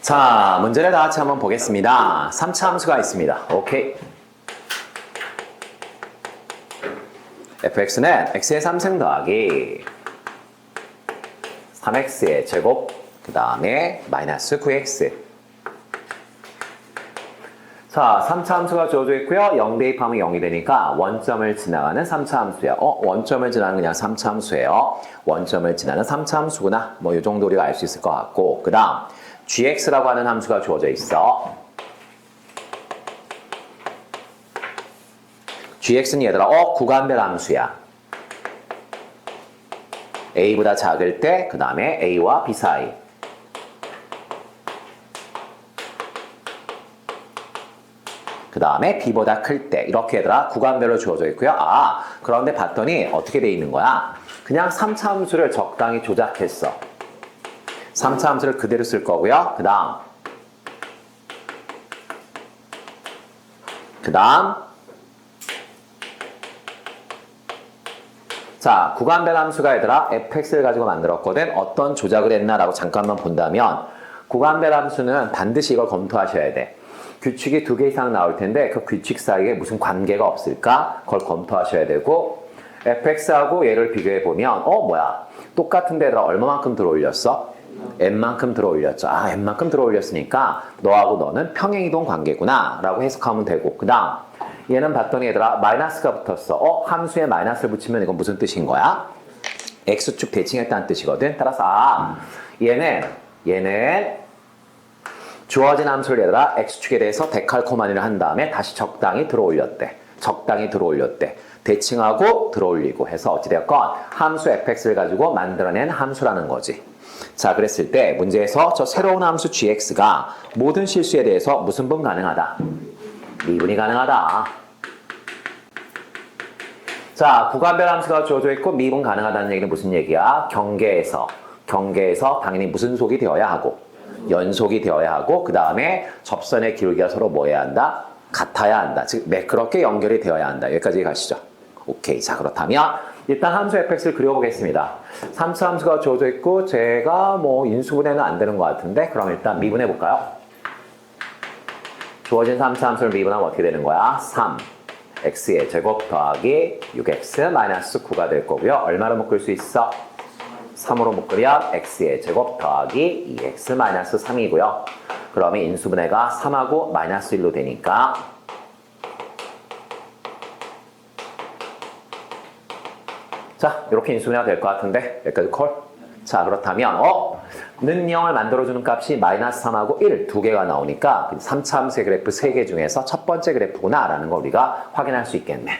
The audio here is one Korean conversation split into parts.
자, 문제를 다 같이 한번 보겠습니다. 3차 함수가 있습니다. 오케이. fx는 x의 3승 더하기 3x의 제곱 그 다음에 마이너스 9x 자, 3차 함수가 주어져 있고요. 0 대입하면 0이 되니까 원점을 지나가는 3차 함수예요. 어, 원점을 지나는 그냥 3차 함수예요. 원점을 지나는 3차 함수구나. 뭐 이 정도 우리가 알 수 있을 것 같고 그 다음 gx라고 하는 함수가 주어져 있어. gx는 얘들아 어 구간별 함수야. a보다 작을 때 그 다음에 a와 b 사이 그 다음에 b보다 클 때 이렇게 얘들아 구간별로 주어져 있고요. 아 그런데 봤더니 어떻게 돼 있는 거야? 그냥 3차 함수를 적당히 조작했어. 3차 함수를 그대로 쓸 거고요. 그 다음 그 다음 자 구간별 함수가 얘들아 fx를 가지고 만들었거든 어떤 조작을 했나라고 잠깐만 본다면 구간별 함수는 반드시 이걸 검토하셔야 돼 규칙이 두 개 이상 나올 텐데 그 규칙 사이에 무슨 관계가 없을까 그걸 검토하셔야 되고 fx하고 얘를 비교해 보면 어 뭐야 똑같은 데다 얼마만큼 들어올렸어? N만큼 들어 올렸죠. 아, n만큼 들어 올렸으니까 너하고 너는 평행이동 관계구나 라고 해석하면 되고 그 다음 얘는 봤더니 얘들아 마이너스가 붙었어. 어? 함수에 마이너스를 붙이면 이건 무슨 뜻인 거야? x축 대칭했다는 뜻이거든. 따라서 아 얘는 얘는 주어진 함수를 얘들아 x축에 대해서 데칼코마니를 한 다음에 다시 적당히 들어 올렸대. 적당히 들어 올렸대. 대칭하고 들어 올리고 해서 어찌되었건 함수 fx를 가지고 만들어낸 함수라는 거지. 자, 그랬을 때 문제에서 저 새로운 함수 gx가 모든 실수에 대해서 무슨 분 가능하다? 미분이 가능하다. 자, 구간별 함수가 주어져 있고 미분 가능하다는 얘기는 무슨 얘기야? 경계에서 경계에서 당연히 무슨 속이 되어야 하고 연속이 되어야 하고 그 다음에 접선의 기울기가 서로 뭐 해야 한다? 같아야 한다. 즉 매끄럽게 연결이 되어야 한다. 여기까지 가시죠. 오케이. 자 그렇다면 일단 함수 fx를 그려보겠습니다. 3차 함수가 주어져 있고 제가 뭐 인수분해는 안 되는 것 같은데 그럼 일단 미분해 볼까요? 주어진 3차 함수를 미분하면 어떻게 되는 거야? 3 x의 제곱 더하기 6x 마이너스 9가 될 거고요. 얼마로 묶을 수 있어? 3으로 묶으면 x의 제곱 더하기 2x 마이너스 3이고요. 그러면 인수분해가 3하고 마이너스 1로 되니까 자 이렇게 인수분해가 될 것 같은데 여기까지 콜? 자 그렇다면 어? 는 0을 만들어주는 값이 마이너스 3하고 1 두 개가 나오니까 3차 함수의 그래프 3개 중에서 첫 번째 그래프구나 라는 걸 우리가 확인할 수 있겠네.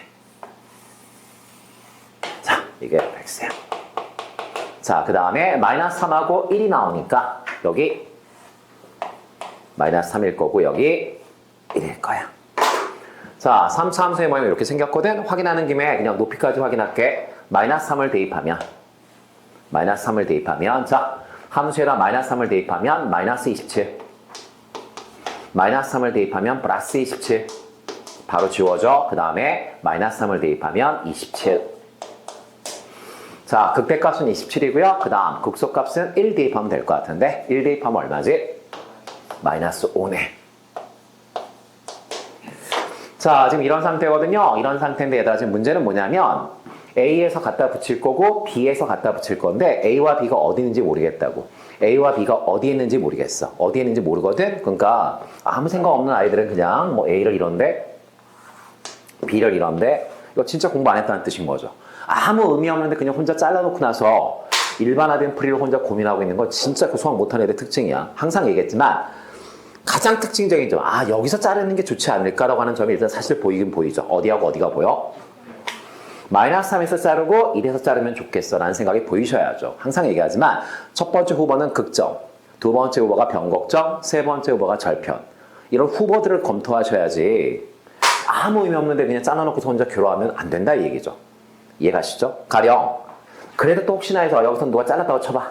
자 이게 fx야. 자, 그 다음에 마이너스 3하고 1이 나오니까 여기 마이너스 3일 거고 여기 1일 거야. 자, 3차 함수의 모양이 이렇게 생겼거든? 확인하는 김에 그냥 높이까지 확인할게. 마이너스 3을 대입하면 마이너스 3을 대입하면 자, 함수에다 마이너스 3을 대입하면 마이너스 27 마이너스 3을 대입하면 플러스 27 바로 지워져. 그 다음에 마이너스 3을 대입하면 27 자, 극대값은 27이고요. 그 다음 극소값은 1 대입하면 될 것 같은데 1 대입하면 얼마지? 마이너스 5네. 자, 지금 이런 상태거든요. 이런 상태인데 얘들아 지금 문제는 뭐냐면 A에서 갖다 붙일 거고 B에서 갖다 붙일 건데 A와 B가 어디 있는지 모르겠다고. A와 B가 어디 있는지 모르겠어. 어디 있는지 모르거든. 그러니까 아무 생각 없는 아이들은 그냥 뭐 A를 이런데 B를 이런데 이거 진짜 공부 안 했다는 뜻인 거죠. 아무 의미 없는데 그냥 혼자 잘라놓고 나서 일반화된 풀이를 혼자 고민하고 있는 건 진짜 그 수학 못하는 애들 특징이야. 항상 얘기했지만 가장 특징적인 점, 아 여기서 자르는 게 좋지 않을까라고 하는 점이 일단 사실 보이긴 보이죠. 어디하고 어디가 보여? 마이너스 3에서 자르고 1에서 자르면 좋겠어 라는 생각이 보이셔야죠. 항상 얘기하지만 첫 번째 후보는 극점, 두 번째 후보가 변곡점, 세 번째 후보가 절편. 이런 후보들을 검토하셔야지 아무 의미 없는데 그냥 짜놔놓고서 혼자 괴로워하면 안 된다 이 얘기죠. 이해가시죠? 가령 그래도 또 혹시나 해서 여기서 누가 잘랐다고 쳐봐.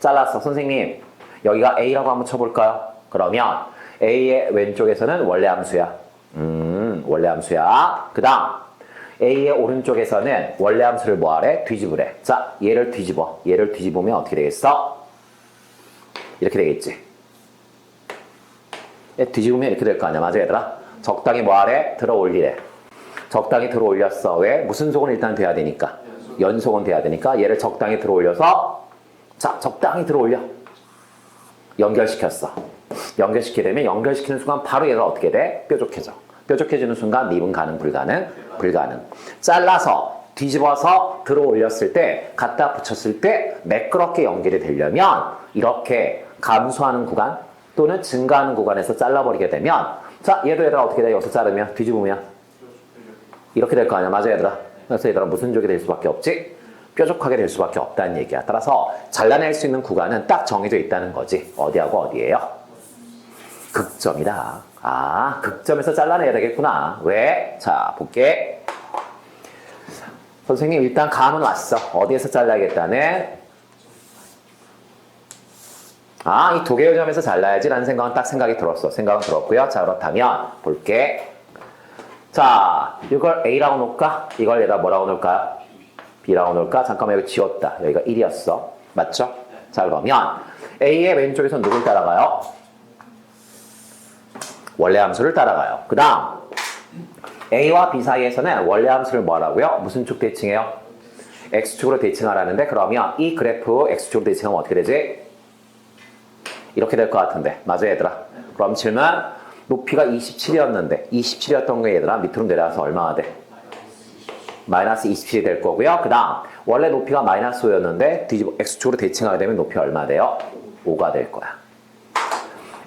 잘랐어. 선생님 여기가 A라고 한번 쳐볼까요? 그러면 A의 왼쪽에서는 원래 함수야. 음 원래 함수야. 그 다음 A의 오른쪽에서는 원래 함수를 뭐하래? 뒤집으래. 자 얘를 뒤집어. 얘를 뒤집으면 어떻게 되겠어? 이렇게 되겠지. 얘 뒤집으면 이렇게 될 거 아니야. 맞아, 얘들아? 적당히 뭐 하래? 들어 올리래. 적당히 들어 올렸어. 왜? 무슨 속은 일단 돼야 되니까. 연속은 돼야 되니까 얘를 적당히 들어 올려서 자, 적당히 들어 올려. 연결시켰어. 연결시키게 되면 연결시키는 순간 바로 얘가 어떻게 돼? 뾰족해져. 뾰족해지는 순간 미분 가능, 불가능? 불가능. 잘라서 뒤집어서 들어 올렸을 때 갖다 붙였을 때 매끄럽게 연결이 되려면 이렇게 감소하는 구간 또는 증가하는 구간에서 잘라버리게 되면 자 얘도 얘들아 어떻게 돼? 여기서 자르면 뒤집으면 이렇게 될 거 아니야 맞아 얘들아 그래서 얘들아 무슨 족이 될 수밖에 없지? 뾰족하게 될 수밖에 없다는 얘기야 따라서 잘라낼 수 있는 구간은 딱 정해져 있다는 거지 어디하고 어디예요? 극점이다 아 극점에서 잘라내야 되겠구나 왜? 자 볼게 선생님 일단 감은 왔어 어디에서 잘라야겠다네 아, 이 도개요점에서 잘라야지라는 생각은 딱 생각이 들었어. 생각은 들었고요. 자, 그렇다면 볼게. 자, 이걸 A라고 놓을까? 이걸 얘다 뭐라고 놓을까요? B라고 놓을까? 잠깐만 여기 지웠다. 여기가 1이었어. 맞죠? 자, 그러면 A의 왼쪽에서 누굴 따라가요? 원래 함수를 따라가요. 그 다음 A와 B 사이에서는 원래 함수를 뭐라고요? 무슨 축 대칭해요? X축으로 대칭하라는데 그러면 이 그래프 X축으로 대칭하면 어떻게 되지? 이렇게 될 것 같은데 맞아 얘들아 그럼 질문 높이가 27이었는데 27이었던 거 얘들아 밑으로 내려와서 얼마가 돼? 마이너스 27이 될 거고요 그 다음 원래 높이가 마이너스 5였는데 뒤집어 X축으로 대칭하게 되면 높이 얼마 돼요? 5가 될 거야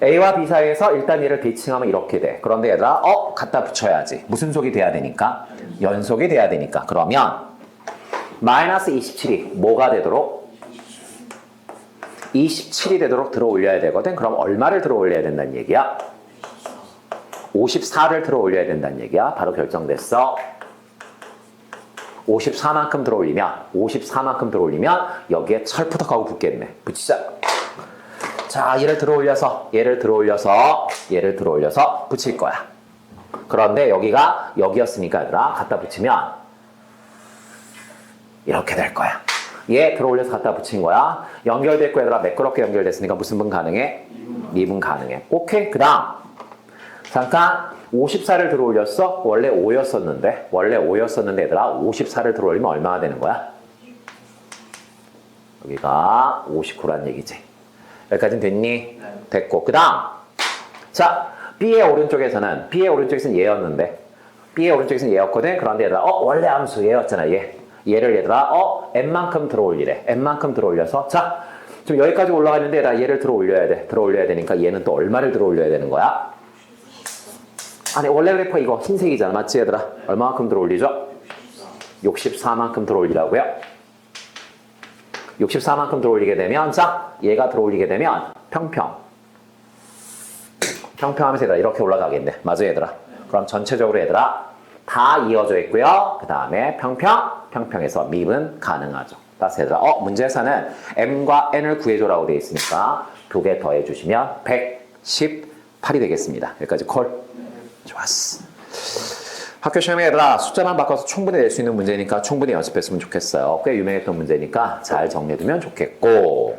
A와 B 사이에서 일단 얘를 대칭하면 이렇게 돼 그런데 얘들아 어? 갖다 붙여야지 무슨 속이 돼야 되니까? 연속이 돼야 되니까 그러면 마이너스 27이 뭐가 되도록? 27이 되도록 들어 올려야 되거든. 그럼 얼마를 들어 올려야 된다는 얘기야? 54를 들어 올려야 된다는 얘기야. 바로 결정됐어. 54만큼 들어 올리면 54만큼 들어 올리면 여기에 철푸덕하고 붙겠네. 붙이자. 자, 얘를 들어 올려서 얘를 들어 올려서 얘를 들어 올려서 붙일 거야. 그런데 여기가 여기였으니까 얘들아 갖다 붙이면 이렇게 될 거야. 얘 들어 올려서 갖다 붙인 거야. 연결됐고 얘들아 매끄럽게 연결됐으니까 무슨 분 가능해? 미분 가능해. 오케이. 그 다음 잠깐 54를 들어 올렸어? 원래 5였었는데 원래 5였었는데 얘들아 54를 들어 올리면 얼마가 되는 거야? 여기가 59란 얘기지. 여기까지는 됐니? 됐고 그 다음 자 B의 오른쪽에서는 B의 오른쪽에서는 얘였는데 B의 오른쪽에서는 얘였거든. 그런데 얘들아 어 원래 함수 얘였잖아 얘. 얘를 얘들아 어 n만큼 들어 올리래. n만큼 들어 올려서 자 지금 여기까지 올라가 있는데 얘들아 얘를 들어 올려야 돼. 들어 올려야 되니까 얘는 또 얼마를 들어 올려야 되는 거야? 아니 원래 그래퍼 이거 흰색이잖아 맞지 얘들아? 얼마만큼 들어 올리죠? 64만큼 들어 올리라고요? 64만큼 들어 올리게 되면 자 얘가 들어 올리게 되면 평평. 평평하면서 얘들아 이렇게 올라가겠네. 맞아 얘들아? 그럼 전체적으로 얘들아 다 이어져 있고요. 그 다음에 평평 평평에서 미분 가능하죠. 따라서 얘들아 어 문제에서는 m과 n을 구해줘라고 되어 있으니까 두 개 더해 주시면 118이 되겠습니다. 여기까지 콜. 좋았어 학교 시험에 얘들아 숫자만 바꿔서 충분히 낼 수 있는 문제니까 충분히 연습했으면 좋겠어요. 꽤 유명했던 문제니까 잘 정리해두면 좋겠고